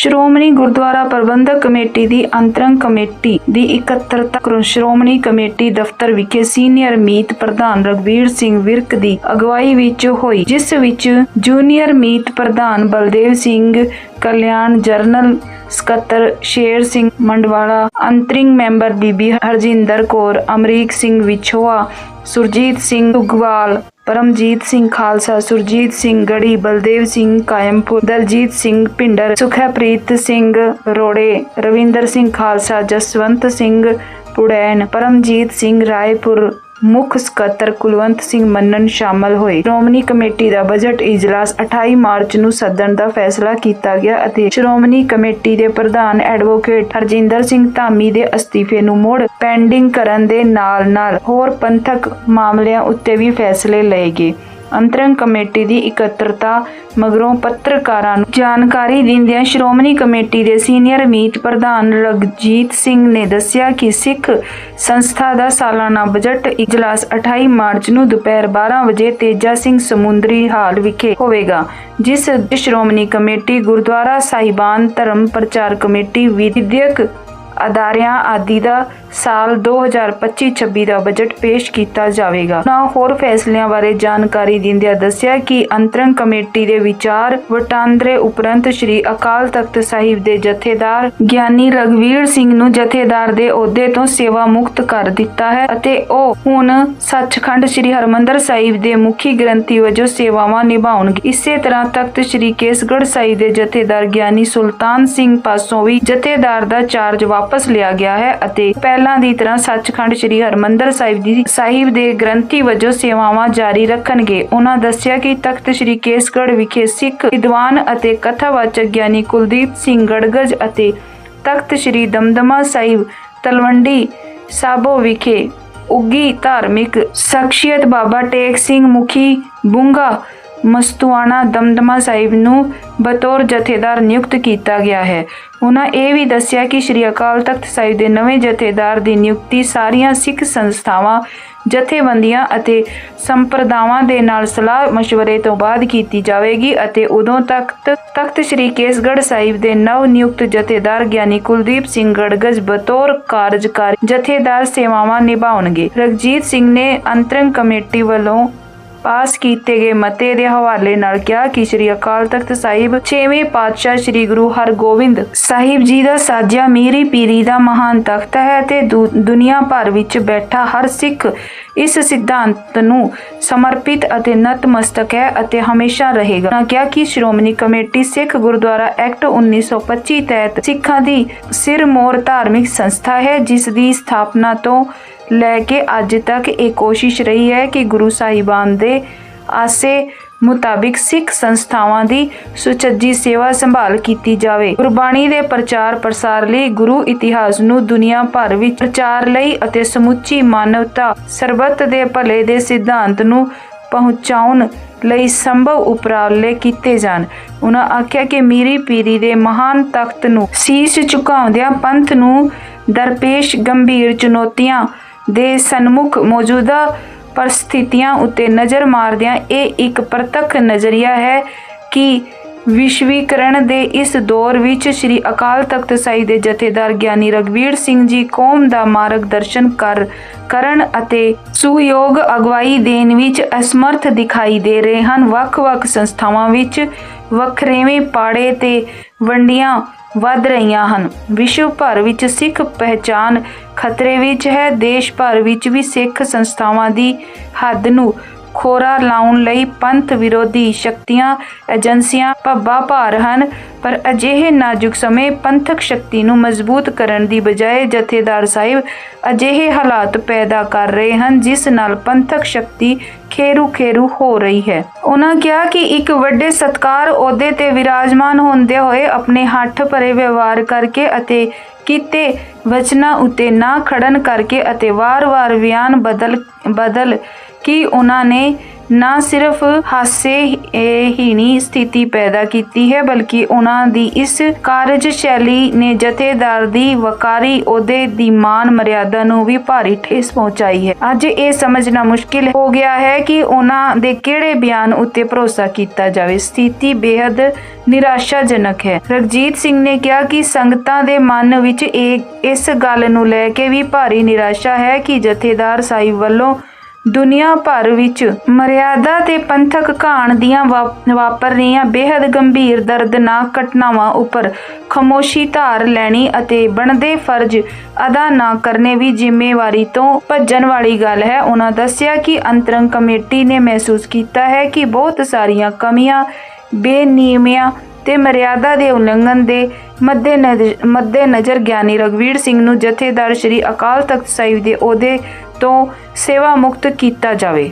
ਸ਼੍ਰੋਮਣੀ ਗੁਰਦੁਆਰਾ ਪ੍ਰਬੰਧਕ committee ਦੀ ਅੰਤਰੰਗ committee ਦੀ ਇਕੱਤਰਤਾ ਕਰੋ ਸ਼੍ਰੋਮਣੀ ਕਮੇਟੀ ਦਫ਼ਤਰ ਵਿਖੇ ਸੀਨੀਅਰ ਮੀਤ ਪ੍ਰਧਾਨ ਰਗਵੀਰ ਸਿੰਘ ਵਿਰਕ ਦੀ ਅਗਵਾਈ ਵਿੱਚ ਹੋਈ, ਜਿਸ ਵਿੱਚ ਜੂਨੀਅਰ ਮੀਤ ਪ੍ਰਧਾਨ ਬਲਦੇਵ ਸਿੰਘ, ਕਲਿਆਣ ਜਰਨਲ ਸਕੱਤਰ ਸ਼ੇਰ ਸਿੰਘ ਮੰਡਵਾਲਾ, ਅੰਤਰਿੰਗ ਮੈਂਬਰ ਬੀਬੀ ਹਰਜਿੰਦਰ ਕੌਰ, ਅਮਰੀਕ ਸਿੰਘ ਵਿਛੋਆ, ਸੁਰਜੀਤ ਸਿੰਘ ਉਗਵਾਲ ਪਰਮਜੀਤ ਸਿੰਘ ਖਾਲਸਾ, ਸੁਰਜੀਤ ਸਿੰਘ ਗੜੀ, ਬਲਦੇਵ ਸਿੰਘ ਕਾਇਮਪੁਰ, ਦਲਜੀਤ ਸਿੰਘ ਪਿੰਡਰ ਸੁਖੈਪ੍ਰੀਤ ਸਿੰਘ ਰੋੜੇ, ਰਵਿੰਦਰ ਸਿੰਘ ਖਾਲਸਾ, ਜਸਵੰਤ ਸਿੰਘ ਪੁੜੈਨ, ਪਰਮਜੀਤ ਸਿੰਘ ਰਾਏਪੁਰ ਮੁੱਖ ਸਕੱਤਰ ਕੁਲਵੰਤ ਸਿੰਘ ਮੰਨਣ ਸ਼ਾਮਲ ਹੋਏ। ਸ਼੍ਰੋਮਣੀ ਕਮੇਟੀ ਦਾ ਬਜਟ ਇਜਲਾਸ 28 ਮਾਰਚ ਨੂੰ ਸੱਦਣ ਦਾ ਫੈਸਲਾ ਕੀਤਾ ਗਿਆ ਅਤੇ ਸ਼੍ਰੋਮਣੀ ਕਮੇਟੀ ਦੇ ਪ੍ਰਧਾਨ ਐਡਵੋਕੇਟ ਹਰਜਿੰਦਰ ਸਿੰਘ ਧਾਮੀ ਦੇ ਅਸਤੀਫੇ ਨੂੰ ਮੁੜ ਪੈਂਡਿੰਗ ਕਰਨ ਦੇ ਨਾਲ-ਨਾਲ ਹੋਰ ਪੰਥਕ ਮਾਮਲਿਆਂ ਉੱਤੇ ਵੀ ਫੈਸਲੇ ਲਏ ਗਏ। ਅੰਤਰੰਗ ਕਮੇਟੀ ਦੀ ਇਕੱਤਰਤਾ ਮਗਰੋਂ ਪੱਤਰਕਾਰਾਂ ਨੂੰ ਜਾਣਕਾਰੀ ਦਿੰਦਿਆਂ ਸ਼੍ਰੋਮਣੀ ਕਮੇਟੀ ਦੇ ਸੀਨੀਅਰ ਮੀਤ ਪ੍ਰਧਾਨ ਰਗਜੀਤ ਸਿੰਘ ਨੇ ਦੱਸਿਆ ਕਿ ਸਿੱਖ ਸੰਸਥਾ ਦਾ ਸਾਲਾਨਾ ਬਜਟ ਇਜਲਾਸ 28 ਮਾਰਚ ਨੂੰ ਦੁਪਹਿਰ 12 ਵਜੇ ਤੇਜਾ ਸਿੰਘ ਸਮੁੰਦਰੀ ਹਾਲ ਵਿਖੇ ਹੋਵੇਗਾ, ਜਿਸ ਸ਼੍ਰੋਮਣੀ ਕਮੇਟੀ ਗੁਰਦੁਆਰਾ ਸਾਹਿਬਾਨ ਧਰਮ ਪ੍ਰਚਾਰ ਕਮੇਟੀ ਵਿਦਿਅਕ ਅਦਾਰਿਆਂ ਆਦਿ ਦਾ ਸਾਲ 2025-26 ਦਾ ਬਜਟ ਪੇਸ਼ ਕੀਤਾ ਜਾਵੇਗਾ। ਨਾ ਹੋਰ ਫੈਸਲਿਆਂ ਬਾਰੇ ਜਾਣਕਾਰੀ ਦਿੰਦਿਆਂ ਦੱਸਿਆ ਕਿ ਅੰਤਰੰਗ ਕਮੇਟੀ ਦੇ ਵਿਚਾਰ ਵਟਾਂਦਰੇ ਉਪਰੰਤ ਸ੍ਰੀ ਅਕਾਲ ਤਖਤ ਸਾਹਿਬ ਦੇ ਜਥੇਦਾਰ ਗਿਆਨੀ ਰਗਵੀਰ ਸਿੰਘ ਨੂੰ ਜਥੇਦਾਰ ਦੇ ਅਹੁਦੇ ਤੋਂ ਸੇਵਾ ਮੁਕਤ ਕਰ ਦਿੱਤਾ ਹੈ ਅਤੇ ਉਹ ਹੁਣ ਸੱਚਖੰਡ ਸ੍ਰੀ ਹਰਮੰਦਰ ਸਾਹਿਬ ਦੇ ਮੁਖੀ ਗ੍ਰੰਥੀ ਵਜੋਂ ਸੇਵਾਵਾਂ ਨਿਭਾਉਣਗੇ। ਇਸੇ ਤਰ੍ਹਾਂ ਤਖਤ ਸ੍ਰੀ ਕੇਸਗੜ੍ਹ ਸਾਹਿਬ ਦੇ ਜਥੇਦਾਰ ਗਿਆਨੀ ਸੁਲਤਾਨ ਸਿੰਘ ਪਾਸੋਂ ਵੀ ਜਥੇਦਾਰ ਦਾ ਚਾਰਜ ਵਾਪਸ ਲਿਆ ਗਿਆ ਹੈ ਅਤੇ ਪਹਿਲਾਂ ਦੀ ਤਰ੍ਹਾਂ ਸੱਚਖੰਡ ਸ੍ਰੀ ਹਰਮੰਦਰ ਸਾਹਿਬ ਦੀ ਸਾਹਿਬ ਦੇ ਗ੍ਰੰਥੀ ਵਜੋਂ ਸੇਵਾਵਾਂ ਜਾਰੀ ਰੱਖਣਗੇ। ਉਹਨਾਂ ਦੱਸਿਆ ਕਿ ਤਖਤ ਸ੍ਰੀ ਕੇਸਗੜ੍ਹ ਵਿਖੇ ਸਿੱਖ ਵਿਦਵਾਨ ਅਤੇ ਕਥਾਵਾਚਕ ਗਿਆਨੀ ਕੁਲਦੀਪ ਸਿੰਘ ਗੜਗੜ ਅਤੇ ਤਖਤ ਸ੍ਰੀ ਦਮਦਮਾ ਸਾਹਿਬ ਤਲਵੰਡੀ ਸਾਬੋ ਵਿਖੇ ਉੱਗੀ ਧਾਰਮਿਕ ਸ਼ਖਸੀਅਤ ਬਾਬਾ ਟੇਕ ਸਿੰਘ ਮੁਖੀ ਬੁੰਗਾ ਮਸਤੂਆਣਾ ਦਮਦਮਾ ਸਾਹਿਬ ਨੂੰ ਬਤੌਰ ਜਥੇਦਾਰ ਨਿਯੁਕਤ ਕੀਤਾ ਗਿਆ ਹੈ। ਉਹਨਾਂ ਇਹ ਵੀ ਦੱਸਿਆ ਕਿ ਸ੍ਰੀ ਅਕਾਲ ਤਖਤ ਸਾਹਿਬ ਦੇ ਨਵੇਂ ਜਥੇਦਾਰ ਦੀ ਨਿਯੁਕਤੀ ਸਾਰੀਆਂ ਸਿੱਖ ਸੰਸਥਾਵਾਂ, ਜਥੇਬੰਦੀਆਂ ਅਤੇ ਸੰਪਰਦਾਵਾਂ ਦੇ ਨਾਲ ਸਲਾਹ مشਵਰੇ ਤੋਂ ਬਾਅਦ ਕੀਤੀ ਜਾਵੇਗੀ ਅਤੇ ਉਦੋਂ ਤੱਕ ਤਖਤ ਸ੍ਰੀ ਕੇਸਗੜ੍ਹ ਸਾਹਿਬ ਦੇ ਨਵ ਨਿਯੁਕਤ ਜਥੇਦਾਰ ਗਿਆਨੀ ਕੁਲਦੀਪ ਸਿੰਘ ਗੜਗੜ ਬਤੌਰ ਕਾਰਜਕਾਰੀ ਜਥੇਦਾਰ ਸੇਵਾਵਾਂ ਨਿਭਾਉਣਗੇ। ਰਗਜੀਤ ਸਿੰਘ ਨੇ ਅੰਤਰੰਗ ਕਮੇਟੀ ਵੱਲੋਂ ਪਾਸ ਕੀਤੇ ਗਏ ਮਤੇ ਦੇ ਹਵਾਲੇ ਨਾਲ ਕਿਹਾ ਕਿ ਸ੍ਰੀ ਅਕਾਲ ਤਖਤ ਸਾਹਿਬ 6ਵੇਂ ਪਾਤਸ਼ਾਹ ਸ੍ਰੀ ਗੁਰੂ ਹਰਗੋਬਿੰਦ ਸਾਹਿਬ ਜੀ ਦਾ ਸਾਜਿਆ ਮੀਰੀ ਪੀਰੀ ਦਾ ਮਹਾਨ ਤਖਤ ਹੈ ਤੇ ਦੁਨੀਆ ਭਰ ਵਿੱਚ ਬੈਠਾ ਹਰ ਸਿੱਖ ਇਸ ਸਿਧਾਂਤ ਨੂੰ ਸਮਰਪਿਤ ਅਤੇ ਨਤਮਸਤਕ ਹੈ ਅਤੇ ਹਮੇਸ਼ਾ ਰਹੇਗਾ। ਉਹਨਾਂ ਕਿਹਾ ਕਿ ਸ਼੍ਰੋਮਣੀ ਕਮੇਟੀ ਸਿੱਖ ਗੁਰਦੁਆਰਾ ਐਕਟ 1925 ਤਹਿਤ ਸਿੱਖਾਂ ਦੀ ਸਿਰਮੌਰ ਧਾਰਮਿਕ ਸੰਸਥਾ ਹੈ, ਜਿਸ ਦੀ ਸਥਾਪਨਾ ਤੋਂ ਲੈ ਕੇ ਅੱਜ ਤੱਕ ਇਹ ਕੋਸ਼ਿਸ਼ ਰਹੀ ਹੈ ਕਿ ਗੁਰੂ ਸਾਹਿਬਾਨ ਦੇ ਆਸੇ ਮੁਤਾਬਿਕ ਸਿੱਖ ਸੰਸਥਾਵਾਂ ਦੀ ਸੁਚੱਜੀ ਸੇਵਾ ਸੰਭਾਲ ਕੀਤੀ ਜਾਵੇ। ਗੁਰਬਾਣੀ ਦੇ ਪ੍ਰਚਾਰ ਪ੍ਰਸਾਰ ਲਈ ਗੁਰੂ ਇਤਿਹਾਸ ਨੂੰ ਦੁਨੀਆ ਭਰ ਵਿੱਚ ਪ੍ਰਚਾਰ ਲਈ ਅਤੇ ਸਮੁੱਚੀ ਮਾਨਵਤਾ ਸਰਬੱਤ ਦੇ ਭਲੇ ਦੇ ਸਿਧਾਂਤ ਨੂੰ ਪਹੁੰਚਾਉਣ ਲਈ ਸੰਭਵ ਉਪਰਾਲੇ ਕੀਤੇ ਜਾਣ। ਉਹਨਾਂ ਆਖਿਆ ਕਿ ਮੀਰੀ ਪੀਰੀ ਦੇ ਮਹਾਨ ਤਖਤ ਨੂੰ ਸੀਸ ਝੁਕਾਉਂਦਿਆਂ ਪੰਥ ਨੂੰ ਦਰਪੇਸ਼ ਗੰਭੀਰ ਚੁਣੌਤੀਆਂ ਦੇ ਸਨਮੁਖ ਮੌਜੂਦਾ ਪਰਿਸਥਿਤੀਆਂ ਉੱਤੇ ਨਜ਼ਰ ਮਾਰਦਿਆਂ ਇਹ ਇੱਕ ਪ੍ਰਤੱਖ ਨਜ਼ਰੀਆ ਹੈ ਕਿ ਵਿਸ਼ਵੀਕਰਨ ਦੇ ਇਸ ਦੌਰ ਵਿੱਚ ਸ੍ਰੀ ਅਕਾਲ ਤਖਤ ਸਾਹਿਬ ਦੇ ਜਥੇਦਾਰ ਗਿਆਨੀ ਰਗਵੀਰ ਸਿੰਘ ਜੀ ਕੌਮ ਦਾ ਮਾਰਗਦਰਸ਼ਨ ਕਰ, ਕਰਨ ਅਤੇ ਸੁਯੋਗ ਅਗਵਾਈ ਦੇਣ ਵਿੱਚ ਅਸਮਰਥ ਦਿਖਾਈ ਦੇ ਰਹੇ ਹਨ। ਵੱਖ-ਵੱਖ ਸੰਸਥਾਵਾਂ ਵਿੱਚ ਵੱਖਰੇਵੇਂ ਪਾੜੇ ਤੇ ਵੰਡੀਆਂ ਵੱਧ ਰਹੀਆਂ ਹਨ। ਵਿਸ਼ਵ ਭਰ ਵਿੱਚ ਸਿੱਖ ਪਹਿਚਾਨ ਖਤਰੇ ਵਿੱਚ ਹੈ। ਦੇਸ਼ ਭਰ ਵਿੱਚ ਵੀ ਸਿੱਖ ਸੰਸਥਾਵਾਂ ਦੀ ਹੱਦ ਨੂੰ ਖੋਰਾ ਲਾਉਣ ਲਈ ਪੰਥ ਵਿਰੋਧੀ ਸ਼ਕਤੀਆਂ, ਏਜੰਸੀਆਂ ਪੱਬਾ ਭਾਰ ਹਨ, ਪਰ ਅਜਿਹੇ ਨਾਜ਼ੁਕ ਸਮੇਂ ਪੰਥਕ ਸ਼ਕਤੀ ਨੂੰ ਮਜ਼ਬੂਤ ਕਰਨ ਦੀ ਬਜਾਏ ਜਥੇਦਾਰ ਸਾਹਿਬ ਅਜਿਹੇ ਹਾਲਾਤ ਪੈਦਾ ਕਰ ਰਹੇ ਹਨ ਜਿਸ ਨਾਲ ਪੰਥਕ ਸ਼ਕਤੀ ਖੇਰੂ ਖੇਰੂ ਹੋ ਰਹੀ ਹੈ। ਉਹਨਾਂ ਕਿਹਾ ਕਿ ਇੱਕ ਵੱਡੇ ਸਤਕਾਰ ਅਹੁਦੇ ਤੇ ਵਿਰਾਜਮਾਨ ਹੁੰਦੇ ਹੋਏ ਆਪਣੇ ਹੱਥ ਭਰੇ ਵਿਵਹਾਰ ਕਰਕੇ ਅਤੇ ਕੀਤੇ ਵਚਨਾਂ ਉਤੇ ਨਾ ਖੜਨ ਕਰਕੇ ਅਤੇ ਵਾਰ-ਵਾਰ ਬਿਆਨ ਬਦਲ ਬਦਲ ਕਿ ਉਹਨਾਂ ਨੇ ਨਾ ਸਿਰਫ ਹਾਸੇ ਹੀਣੀ ਸਥਿਤੀ ਪੈਦਾ ਕੀਤੀ ਹੈ, ਬਲਕਿ ਉਹਨਾਂ ਦੀ ਇਸ ਕਾਰਜਸ਼ੈਲੀ ਨੇ ਜਥੇਦਾਰ ਦੀ ਵਕਾਰੀ ਅਹੁਦੇ ਦੀ ਮਾਨ ਮਰਿਆਦਾ ਨੂੰ ਵੀ ਭਾਰੀ ਠੇਸ ਪਹੁੰਚਾਈ ਹੈ। ਅੱਜ ਇਹ ਸਮਝਣਾ ਮੁਸ਼ਕਿਲ ਹੋ ਗਿਆ ਹੈ ਕਿ ਉਹਨਾਂ ਦੇ ਕਿਹੜੇ ਬਿਆਨ ਉੱਤੇ ਭਰੋਸਾ ਕੀਤਾ ਜਾਵੇ। ਸਥਿਤੀ ਬੇहद ਨਿਰਾਸ਼ਾਜਨਕ ਹੈ। ਰਗਜੀਤ ਸਿੰਘ ਨੇ ਕਿਹਾ ਕਿ ਸੰਗਤਾਂ ਦੇ ਮਨ ਵਿੱਚ ਇਹ ਇਸ ਗੱਲ ਨੂੰ ਲੈ ਕੇ ਵੀ ਭਾਰੀ ਨਿਰਾਸ਼ਾ ਹੈ ਕਿ ਜਥੇਦਾਰ ਸਾਹਿਬ ਵੱਲੋਂ ਦੁਨੀਆ ਭਰ ਵਿੱਚ ਮਰਿਆਦਾ ਤੇ ਪੰਥਕ ਘਾਣ ਦੀਆਂ ਵਾ- ਵਾਪਰ ਰਹੀਆਂ ਬੇहद ਗੰਭੀਰ ਦਰਦਨਾਕ ਘਟਨਾਵਾਂ ਉੱਪਰ ਖਮੋਸ਼ੀ ਧਾਰ ਲੈਣੀ ਅਤੇ ਬਣਦੇ ਫਰਜ਼ ਅਦਾ ਨਾ ਕਰਨੇ ਵੀ ਜ਼ਿੰਮੇਵਾਰੀ ਤੋਂ ਭੱਜਣ ਵਾਲੀ ਗੱਲ ਹੈ। ਉਹਨਾਂ ਦੱਸਿਆ ਕਿ ਅੰਤਰੰਗ ਕਮੇਟੀ ਨੇ ਮਹਿਸੂਸ ਕੀਤਾ ਹੈ ਕਿ ਬਹੁਤ ਸਾਰੀਆਂ ਕਮੀਆਂ ਬੇਨਿਯਮੀਆਂ ਤੇ ਮਰਿਆਦਾ ਦੇ ਉਲੰਘਣ ਦੇ ਮੱਦੇਨਜ਼ਰ ਮੱਦੇਨਜ਼ਰ ਗਿਆਨੀ ਰਗਵੀਰ ਸਿੰਘ ਨੂੰ ਜਥੇਦਾਰ ਸ੍ਰੀ ਅਕਾਲ ਤਖਤ ਸਾਹਿਬ ਦੇ ਅਹੁਦੇ ਤੋਂ ਸੇਵਾ ਮੁਕਤ ਕੀਤਾ ਜਾਵੇ।